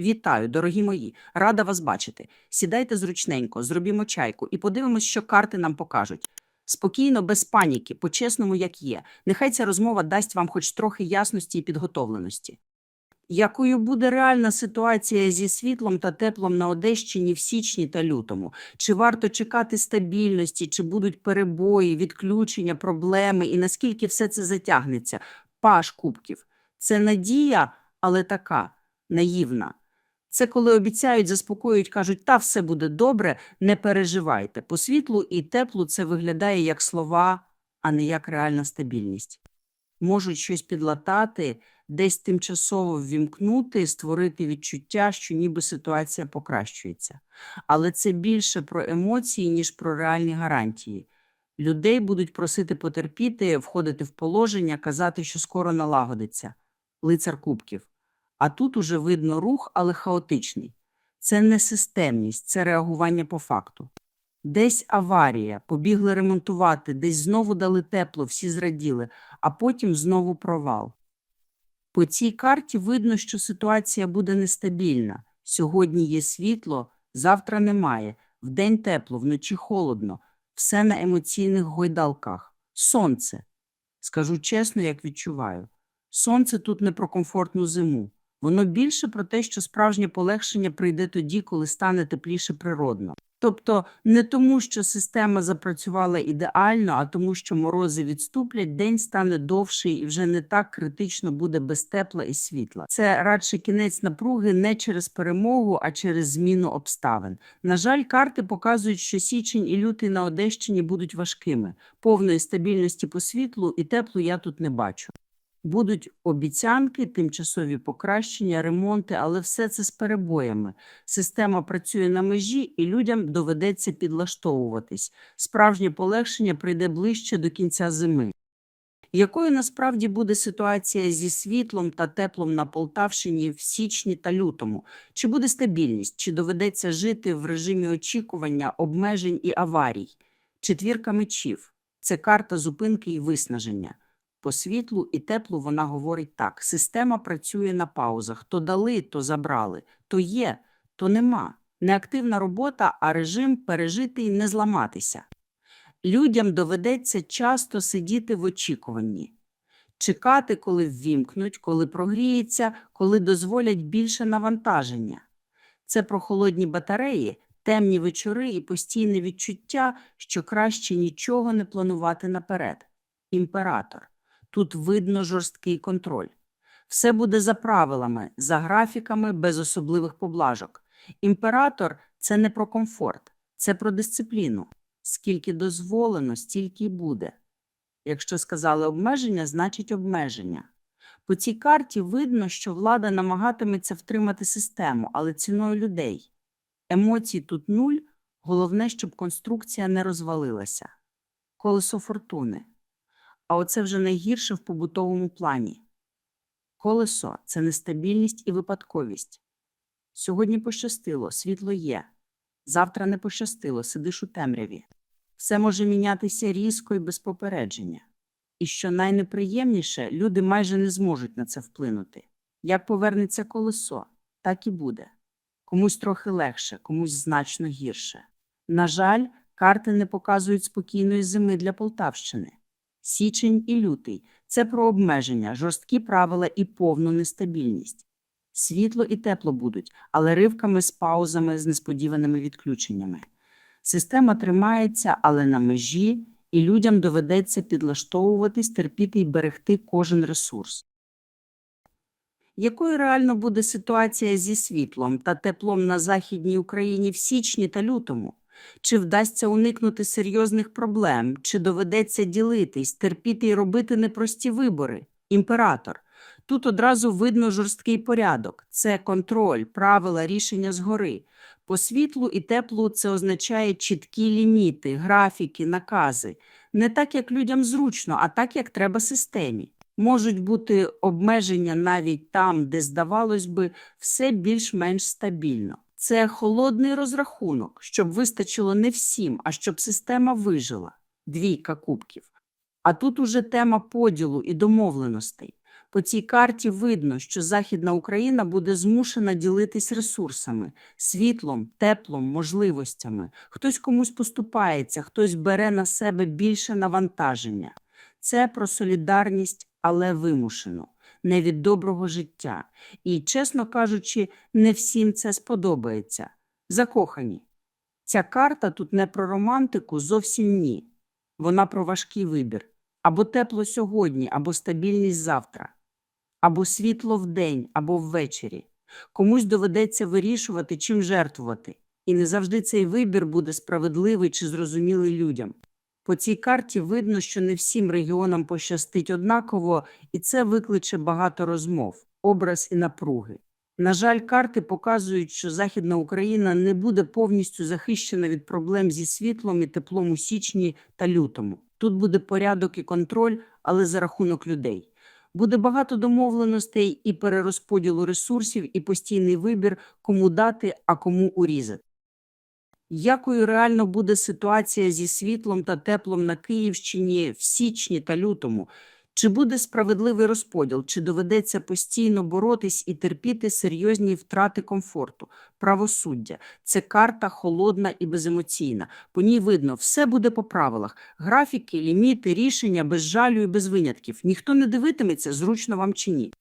Вітаю, дорогі мої! Рада вас бачити. Сідайте зручненько, зробімо чайку і подивимось, що карти нам покажуть. Спокійно, без паніки, по-чесному, як є. Нехай ця розмова дасть вам хоч трохи ясності і підготовленості. Якою буде реальна ситуація зі світлом та теплом на Одещині в січні та лютому? Чи варто чекати стабільності, чи будуть перебої, відключення, проблеми, і наскільки все це затягнеться? Паш кубків. Це надія, але така наївна. Це коли обіцяють, заспокоюють, кажуть, та все буде добре, не переживайте. По світлу і теплу це виглядає як слова, а не як реальна стабільність. Можуть щось підлатати, десь тимчасово ввімкнути, створити відчуття, що ніби ситуація покращується. Але це більше про емоції, ніж про реальні гарантії. Людей будуть просити потерпіти, входити в положення, казати, що скоро налагодиться. Лицар кубків. А тут уже видно рух, але хаотичний. Це не системність, це реагування по факту. Десь аварія, побігли ремонтувати, десь знову дали тепло, всі зраділи, а потім знову провал. По цій карті видно, що ситуація буде нестабільна. Сьогодні є світло, завтра немає, вдень тепло, вночі холодно, все на емоційних гойдалках. Сонце. Скажу чесно, як відчуваю. Сонце тут не про комфортну зиму. Воно більше про те, що справжнє полегшення прийде тоді, коли стане тепліше природно. Тобто не тому, що система запрацювала ідеально, а тому, що морози відступлять, день стане довший і вже не так критично буде без тепла і світла. Це радше кінець напруги не через перемогу, а через зміну обставин. На жаль, карти показують, що січень і лютий на Одещині будуть важкими. Повної стабільності по світлу і теплу я тут не бачу. Будуть обіцянки, тимчасові покращення, ремонти, але все це з перебоями. Система працює на межі, і людям доведеться підлаштовуватись. Справжнє полегшення прийде ближче до кінця зими. Якою насправді буде ситуація зі світлом та теплом на Полтавщині в січні та лютому? Чи буде стабільність, чи доведеться жити в режимі очікування, обмежень і аварій? Четвірка мечів це карта зупинки і виснаження. По світлу і теплу вона говорить так: система працює на паузах. То дали, то забрали, то є, то нема. Неактивна робота, а режим пережити і не зламатися. Людям доведеться часто сидіти в очікуванні, чекати, коли ввімкнуть, коли прогріється, коли дозволять більше навантаження. Це про холодні батареї, темні вечори і постійне відчуття, що краще нічого не планувати наперед. Імператор. Тут видно жорсткий контроль. Все буде за правилами, за графіками, без особливих поблажок. Імператор це не про комфорт, це про дисципліну. Скільки дозволено, стільки й буде. Якщо сказали обмеження, значить обмеження. По цій карті видно, що влада намагатиметься втримати систему, але ціною людей. Емоцій тут нуль, головне, щоб конструкція не розвалилася. Колесо фортуни. А оце вже найгірше в побутовому плані. Колесо це нестабільність і випадковість. Сьогодні пощастило, світло є. Завтра не пощастило, сидиш у темряві. Все може мінятися різко і без попередження. І що найнеприємніше, люди майже не зможуть на це вплинути. Як повернеться колесо, так і буде. Комусь трохи легше, комусь значно гірше. На жаль, карти не показують спокійної зими для Полтавщини. Січень і лютий це про обмеження, жорсткі правила і повну нестабільність. Світло і тепло будуть, але ривками з паузами, з несподіваними відключеннями. Система тримається, але на межі, і людям доведеться підлаштовуватись, терпіти і берегти кожен ресурс. Якою реально буде ситуація зі світлом та теплом на Західній Україні в січні та лютому? Чи вдасться уникнути серйозних проблем, чи доведеться ділитись, терпіти і робити непрості вибори? Імператор. Тут одразу видно жорсткий порядок. Це контроль, правила, рішення згори. По світлу і теплу це означає чіткі ліміти, графіки, накази. Не так, як людям зручно, а так, як треба системі. Можуть бути обмеження навіть там, де, здавалось би, все більш-менш стабільно. Це холодний розрахунок, щоб вистачило не всім, а щоб система вижила. Двійка кубків. А тут уже тема поділу і домовленостей. По цій карті видно, що Західна Україна буде змушена ділитись ресурсами, світлом, теплом, можливостями. Хтось комусь поступається, хтось бере на себе більше навантаження. Це про солідарність, але вимушено, не від доброго життя. І, чесно кажучи, не всім це сподобається. Закохані. Ця карта тут не про романтику, зовсім ні. Вона про важкий вибір. Або тепло сьогодні, або стабільність завтра, або світло вдень, або ввечері. Комусь доведеться вирішувати, чим жертвувати. І не завжди цей вибір буде справедливий чи зрозумілий людям. По цій карті видно, що не всім регіонам пощастить однаково, і це викличе багато розмов, образ і напруги. На жаль, карти показують, що Західна Україна не буде повністю захищена від проблем зі світлом і теплом у січні та лютому. Тут буде порядок і контроль, але за рахунок людей. Буде багато домовленостей і перерозподілу ресурсів, і постійний вибір, кому дати, а кому урізати. Якою реально буде ситуація зі світлом та теплом на Київщині в січні та лютому? Чи буде справедливий розподіл, чи доведеться постійно боротись і терпіти серйозні втрати комфорту? Правосуддя це карта холодна і беземоційна. По ній видно, все буде по правилах: графіки, ліміти, рішення без жалю і без винятків. Ніхто не дивитиметься, зручно вам чи ні.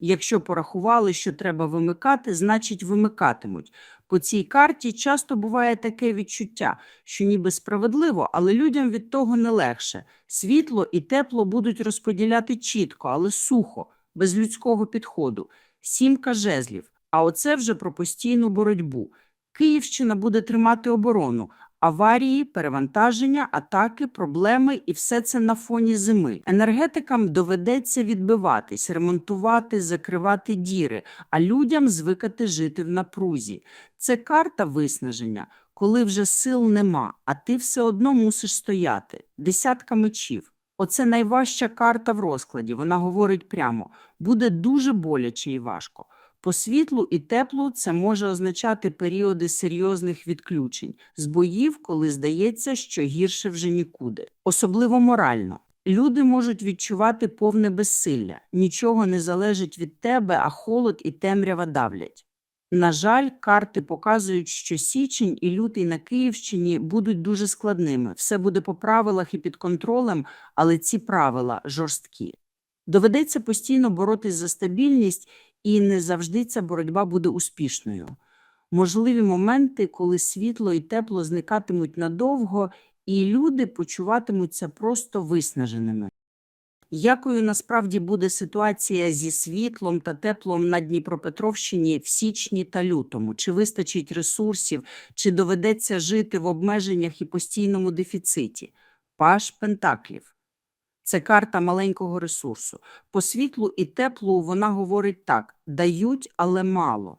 Якщо порахували, що треба вимикати, значить вимикатимуть. По цій карті часто буває таке відчуття, що ніби справедливо, але людям від того не легше. Світло і тепло будуть розподіляти чітко, але сухо, без людського підходу. Сімка жезлів. А оце вже про постійну боротьбу. Київщина буде тримати оборону. Аварії, перевантаження, атаки, проблеми і все це на фоні зими. Енергетикам доведеться відбиватись, ремонтувати, закривати діри, а людям звикати жити в напрузі. Це карта виснаження, коли вже сил нема, а ти все одно мусиш стояти. Десятка мечів. Оце найважча карта в розкладі. Вона говорить прямо: буде дуже боляче і важко. По світлу і теплу це може означати періоди серйозних відключень, з боїв, коли здається, що гірше вже нікуди. Особливо морально. Люди можуть відчувати повне безсилля. Нічого не залежить від тебе, а холод і темрява давлять. На жаль, карти показують, що січень і лютий на Київщині будуть дуже складними. Все буде по правилах і під контролем, але ці правила жорсткі. Доведеться постійно боротись за стабільність, і не завжди ця боротьба буде успішною. Можливі моменти, коли світло і тепло зникатимуть надовго, і люди почуватимуться просто виснаженими. Якою насправді буде ситуація зі світлом та теплом на Дніпропетровщині в січні та лютому? Чи вистачить ресурсів, чи доведеться жити в обмеженнях і постійному дефіциті? Паш Пентаклів. Це карта маленького ресурсу. По світлу і теплу вона говорить так: дають, але мало.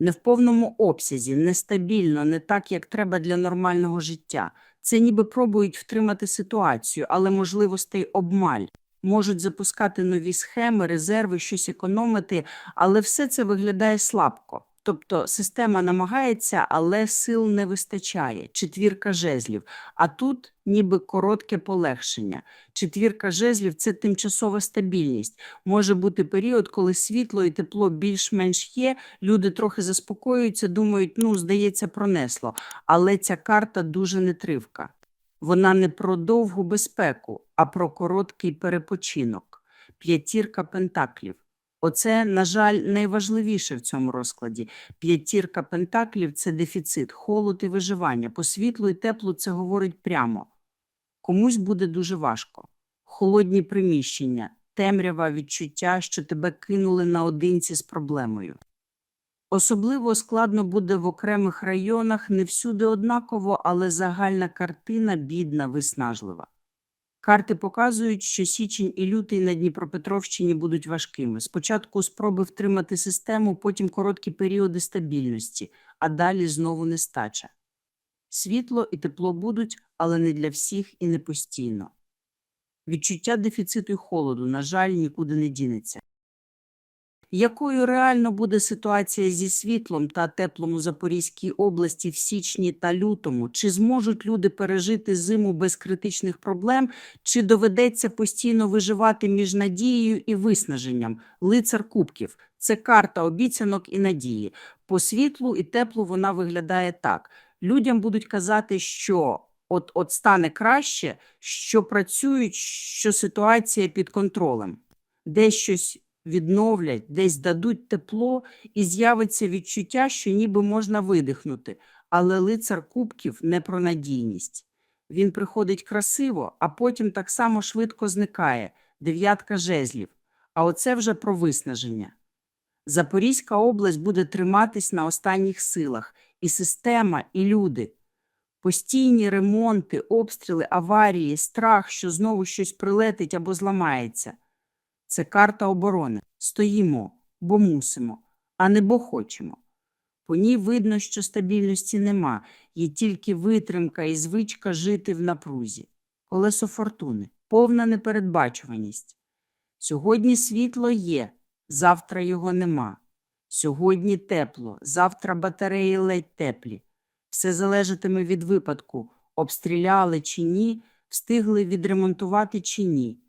Не в повному обсязі, нестабільно, не так, як треба для нормального життя. Це ніби пробують втримати ситуацію, але можливостей обмаль. Можуть запускати нові схеми, резерви, щось економити, але все це виглядає слабко. Тобто система намагається, але сил не вистачає. Четвірка жезлів. А тут ніби коротке полегшення. Четвірка жезлів це тимчасова стабільність. Може бути період, коли світло і тепло більш-менш є. Люди трохи заспокоюються, думають, ну, здається, пронесло. Але ця карта дуже нетривка. Вона не про довгу безпеку, а про короткий перепочинок. П'ятірка пентаклів. Оце, на жаль, найважливіше в цьому розкладі. П'ятірка пентаклів це дефіцит, холод і виживання. По світлу і теплу це говорить прямо. Комусь буде дуже важко. Холодні приміщення, темрява відчуття, що тебе кинули наодинці з проблемою. Особливо складно буде в окремих районах, не всюди однаково, але загальна картина бідна, виснажлива. Карти показують, що січень і лютий на Дніпропетровщині будуть важкими. Спочатку спроби втримати систему, потім короткі періоди стабільності, а далі знову нестача. Світло і тепло будуть, але не для всіх і не постійно. Відчуття дефіциту і холоду, на жаль, нікуди не дінеться. Якою реально буде ситуація зі світлом та теплом у Запорізькій області в січні та лютому? Чи зможуть люди пережити зиму без критичних проблем, чи доведеться постійно виживати між надією і виснаженням? Лицар Кубків – це карта обіцянок і надії. По світлу і теплу вона виглядає так. Людям будуть казати, що от, от стане краще, що працюють, що ситуація під контролем. Десь щось відновлять, десь дадуть тепло, і з'явиться відчуття, що ніби можна видихнути. Але лицар кубків не про надійність. Він приходить красиво, а потім так само швидко зникає. Дев'ятка жезлів. А оце вже про виснаження. Запорізька область буде триматись на останніх силах. І система, і люди. Постійні ремонти, обстріли, аварії, страх, що знову щось прилетить або зламається. Це карта оборони. Стоїмо, бо мусимо, а не бо хочемо. По ній видно, що стабільності нема, є тільки витримка і звичка жити в напрузі. Колесо фортуни, повна непередбачуваність. Сьогодні світло є, завтра його нема. Сьогодні тепло, завтра батареї ледь теплі. Все залежатиме від випадку, обстріляли чи ні, встигли відремонтувати чи ні.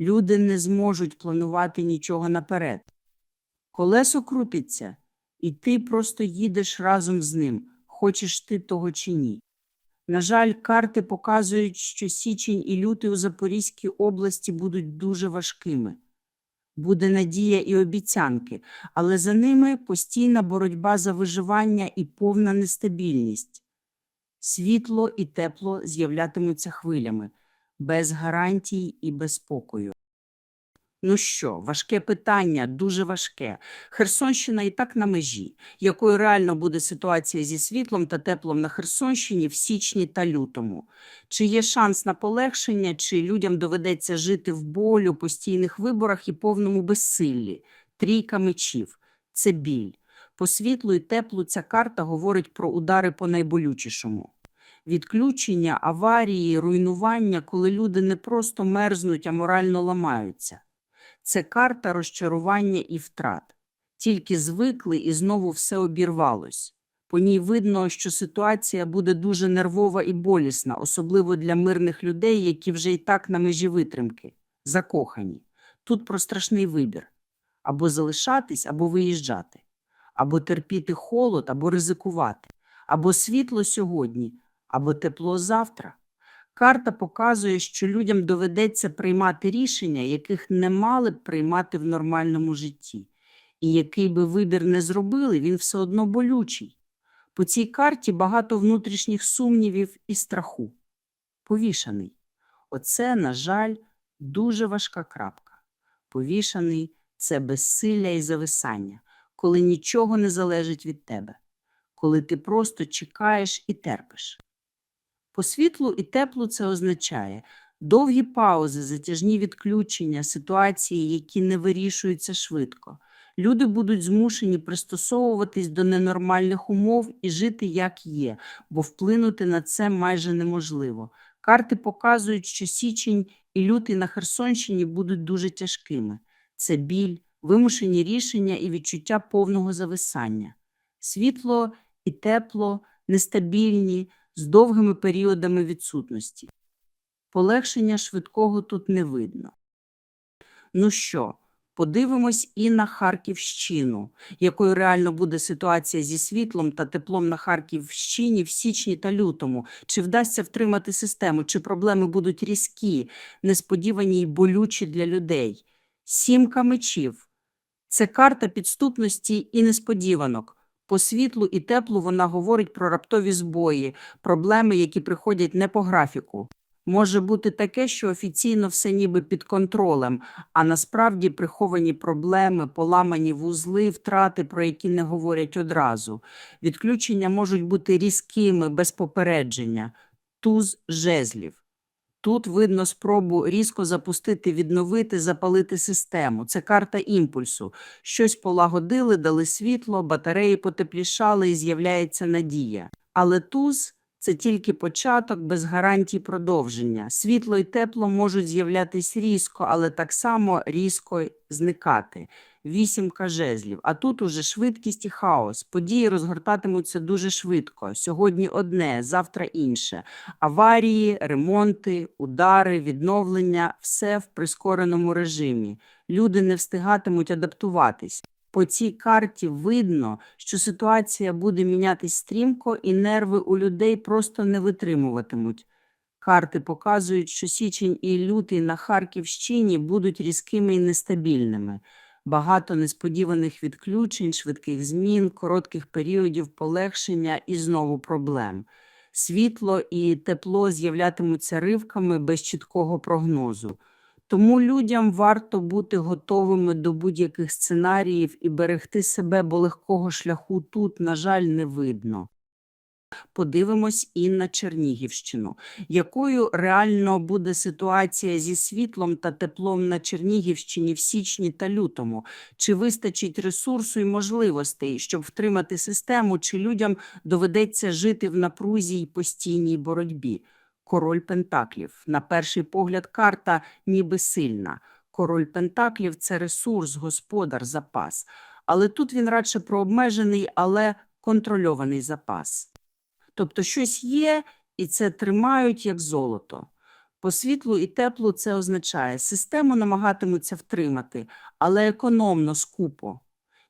Люди не зможуть планувати нічого наперед. Колесо крутиться, і ти просто їдеш разом з ним, хочеш ти того чи ні. На жаль, карти показують, що січень і лютий у Запорізькій області будуть дуже важкими. Буде надія і обіцянки, але за ними постійна боротьба за виживання і повна нестабільність. Світло і тепло з'являтимуться хвилями, без гарантій і без спокою. Ну що, важке питання, дуже важке. Херсонщина і так на межі. Якою реально буде ситуація зі світлом та теплом на Херсонщині в січні та лютому? Чи є шанс на полегшення, чи людям доведеться жити в болю, постійних виборах і повному безсиллі? Трійка мечів – це біль. По світлу і теплу ця карта говорить про удари по найболючішому. Відключення, аварії, руйнування, коли люди не просто мерзнуть, а морально ламаються. Це карта розчарування і втрат. Тільки звикли і знову все обірвалось. По ній видно, що ситуація буде дуже нервова і болісна, особливо для мирних людей, які вже і так на межі витримки, закохані. Тут про страшний вибір або залишатись, або виїжджати, або терпіти холод, або ризикувати, або світло сьогодні, або тепло завтра. Карта показує, що людям доведеться приймати рішення, яких не мали б приймати в нормальному житті. І який би вибір не зробили, він все одно болючий. По цій карті багато внутрішніх сумнівів і страху. Повішаний. Оце, на жаль, дуже важка крапка. Повішаний це безсилля і зависання, коли нічого не залежить від тебе, коли ти просто чекаєш і терпиш. По світлу і теплу це означає довгі паузи, затяжні відключення, ситуації, які не вирішуються швидко. Люди будуть змушені пристосовуватись до ненормальних умов і жити як є, бо вплинути на це майже неможливо. Карти показують, що січень і лютий на Херсонщині будуть дуже тяжкими. Це біль, вимушені рішення і відчуття повного зависання. Світло і тепло, нестабільні, з довгими періодами відсутності. Полегшення швидкого тут не видно. Ну що, подивимось і на Харківщину, якою реально буде ситуація зі світлом та теплом на Харківщині в січні та лютому. Чи вдасться втримати систему, чи проблеми будуть різкі, несподівані й болючі для людей. Сімка мечів це карта підступності і несподіванок. По світлу і теплу вона говорить про раптові збої, проблеми, які приходять не по графіку. Може бути таке, що офіційно все ніби під контролем, а насправді приховані проблеми, поламані вузли, втрати, про які не говорять одразу. Відключення можуть бути різкими, без попередження. Туз жезлів. Тут видно спробу різко запустити, відновити, запалити систему. Це карта імпульсу. Щось полагодили, дали світло, батареї потеплішали і з'являється надія. Але туз Це тільки початок без гарантій продовження. Світло і тепло можуть з'являтись різко, але так само різко зникати. Вісімка жезлів. А тут уже швидкість і хаос. Події розгортатимуться дуже швидко. Сьогодні одне, завтра інше. Аварії, ремонти, удари, відновлення все в прискореному режимі. Люди не встигатимуть адаптуватись. По цій карті видно, що ситуація буде мінятись стрімко, і нерви у людей просто не витримуватимуть. Карти показують, що січень і лютий на Харківщині будуть різкими і нестабільними. Багато несподіваних відключень, швидких змін, коротких періодів полегшення і знову проблем. Світло і тепло з'являтимуться ривками без чіткого прогнозу. Тому людям варто бути готовими до будь-яких сценаріїв і берегти себе, бо легкого шляху тут, на жаль, не видно. Подивимось і на Чернігівщину. Якою реально буде ситуація зі світлом та теплом на Чернігівщині в січні та лютому? Чи вистачить ресурсу і можливостей, щоб втримати систему, чи людям доведеться жити в напрузі й постійній боротьбі? Король Пентаклів. На перший погляд, карта ніби сильна. Король Пентаклів це ресурс, господар, запас. Але тут він радше про обмежений, але контрольований запас. Тобто щось є, і це тримають як золото. По світлу і теплу це означає, систему намагатимуться втримати, але економно, скупо.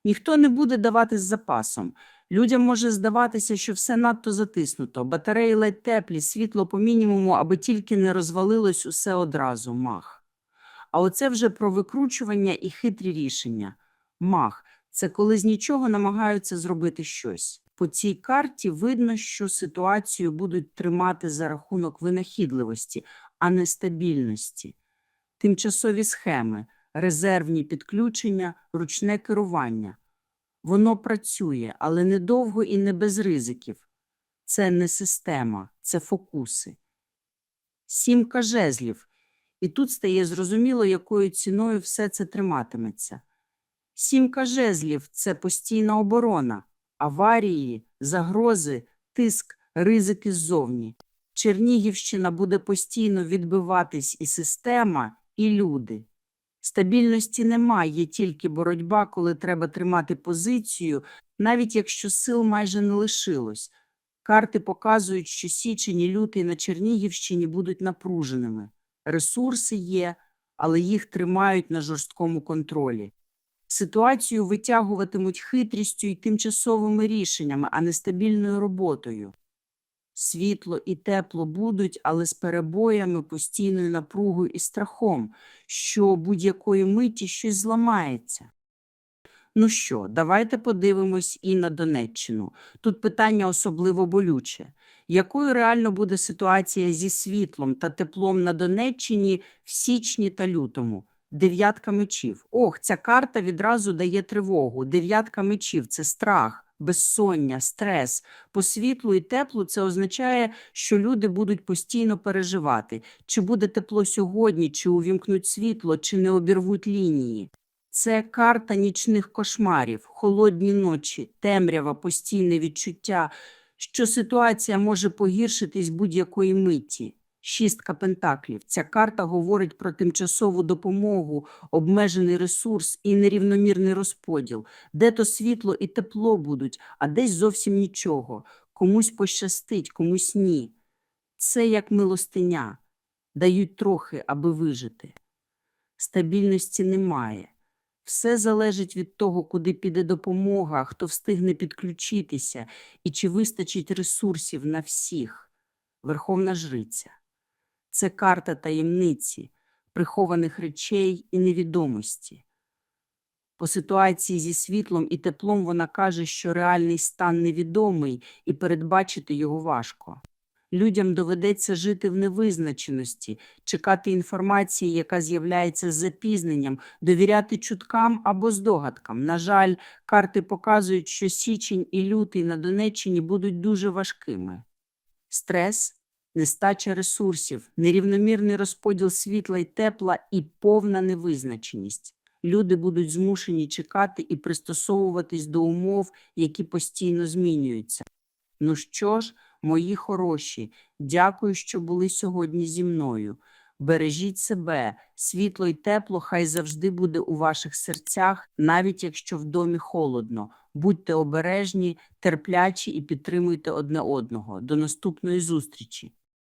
Ніхто не буде давати з запасом. Людям може здаватися, що все надто затиснуто, батареї ледь теплі, світло по мінімуму, аби тільки не розвалилось усе одразу, мах. А оце вже про викручування і хитрі рішення. Мах це коли з нічого намагаються зробити щось. По цій карті видно, що ситуацію будуть тримати за рахунок винахідливості, а не стабільності. Тимчасові схеми, резервні підключення, ручне керування. Воно працює, але недовго і не без ризиків. Це не система, це фокуси. Сімка жезлів. І тут стає зрозуміло, якою ціною все це триматиметься. Сімка жезлів це постійна оборона, аварії, загрози, тиск, ризики ззовні. Чернігівщина буде постійно відбиватись і система, і люди. Стабільності немає, є тільки боротьба, коли треба тримати позицію, навіть якщо сил майже не лишилось. Карти показують, що січень і лютий на Чернігівщині будуть напруженими. Ресурси є, але їх тримають на жорсткому контролі. Ситуацію витягуватимуть хитрістю і тимчасовими рішеннями, а не стабільною роботою. Світло і тепло будуть, але з перебоями, постійною напругою і страхом, що будь-якої миті щось зламається. Ну що, давайте подивимось і на Донеччину. Тут питання особливо болюче. Якою реально буде ситуація зі світлом та теплом на Донеччині в січні та лютому? Дев'ятка мечів. Ох, ця карта відразу дає тривогу. Дев'ятка мечів це страх, безсоння, стрес. По світлу і теплу це означає, що люди будуть постійно переживати, чи буде тепло сьогодні, чи увімкнуть світло, чи не обірвуть лінії. Це карта нічних кошмарів, холодні ночі, темрява, постійне відчуття, що ситуація може погіршитись будь-якої миті. Шістка пентаклів. Ця карта говорить про тимчасову допомогу, обмежений ресурс і нерівномірний розподіл, де то світло і тепло будуть, а десь зовсім нічого. Комусь пощастить, комусь ні. Це як милостиня. Дають трохи, аби вижити. Стабільності немає. Все залежить від того, куди піде допомога, хто встигне підключитися і чи вистачить ресурсів на всіх. Верховна жриця. Це карта таємниці, прихованих речей і невідомості. По ситуації зі світлом і теплом вона каже, що реальний стан невідомий і передбачити його важко. Людям доведеться жити в невизначеності, чекати інформації, яка з'являється з запізненням, довіряти чуткам або здогадкам. На жаль, карти показують, що січень і лютий на Донеччині будуть дуже важкими. Стрес, нестача ресурсів, нерівномірний розподіл світла й тепла і повна невизначеність. Люди будуть змушені чекати і пристосовуватись до умов, які постійно змінюються. Ну що ж, мої хороші, дякую, що були сьогодні зі мною. Бережіть себе, світло й тепло, хай завжди буде у ваших серцях, навіть якщо в домі холодно. Будьте обережні, терплячі і підтримуйте одне одного. До наступної зустрічі!